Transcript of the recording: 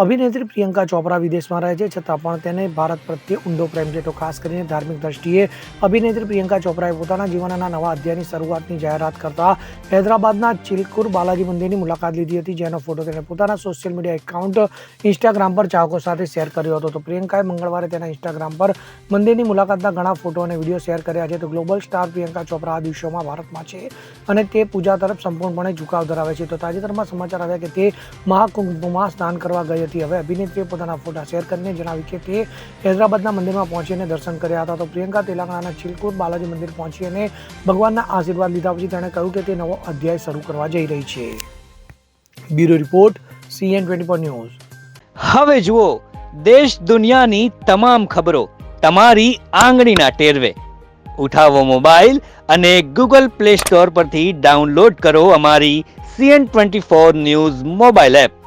અભિનેત્રી પ્રિયંકા ચોપરા વિદેશમાં રહે છે, છતાં પણ તેને ભારત પ્રત્યે ઊંડો પ્રેમ છે તો ખાસ કરીને ધાર્મિક દ્રષ્ટિએ અભિનેત્રી પ્રિયંકા ચોપરાએ પોતાના જીવનના નવા અધ્યાયની શરૂઆતની જાહેરાત કરતા હૈદરાબાદના ચિલકુર બાલાજી મંદિરની મુલાકાત લીધી હતી, જેનો ફોટો તેણે પોતાના સોશિયલ મીડિયા એકાઉન્ટ ઇન્સ્ટાગ્રામ પર ચાહકો સાથે શેર કર્યો હતો. તો પ્રિયંકાએ મંગળવારે તેના ઇન્સ્ટાગ્રામ પર મંદિરની મુલાકાતના ઘણા ફોટો અને વીડિયો શેર કર્યા છે. તો ગ્લોબલ સ્ટાર પ્રિયંકા ચોપરા આ દિવસોમાં ભારતમાં છે અને તે પૂજા તરફ સંપૂર્ણપણે ઝુકાવ ધરાવે છે. તો તાજેતરમાં સમાચાર આવ્યા કે તે મહાકુંભમાં સ્નાન કરવા ગઈ હતી હવે અભિનેત્રીએ પોતાના ફોટા શેર કરીને જણાવ્યું કે તે હૈદરાબાદના મંદિરમાં પહોંચીને દર્શન કર્યા હતા. તો પ્રિયંકા તેલંગાણાના ચિલકોટ બાલાજી મંદિર પહોંચી અને ભગવાનના આશીર્વાદ લીધા પછી તેણે કહ્યું કે તે નવો અધ્યાય શરૂ કરવા જઈ રહી છે. Bureau report, CN twenty news. હવે જુઓ, દેશ દુનિયાની તમામ ખબરો તમારી આંગળીના ટેરવે. ઉઠાવો મોબાઈલ અને ગૂગલ પ્લે સ્ટોર પરથી ડાઉનલોડ કરો અમારી CN twenty four news mobile app.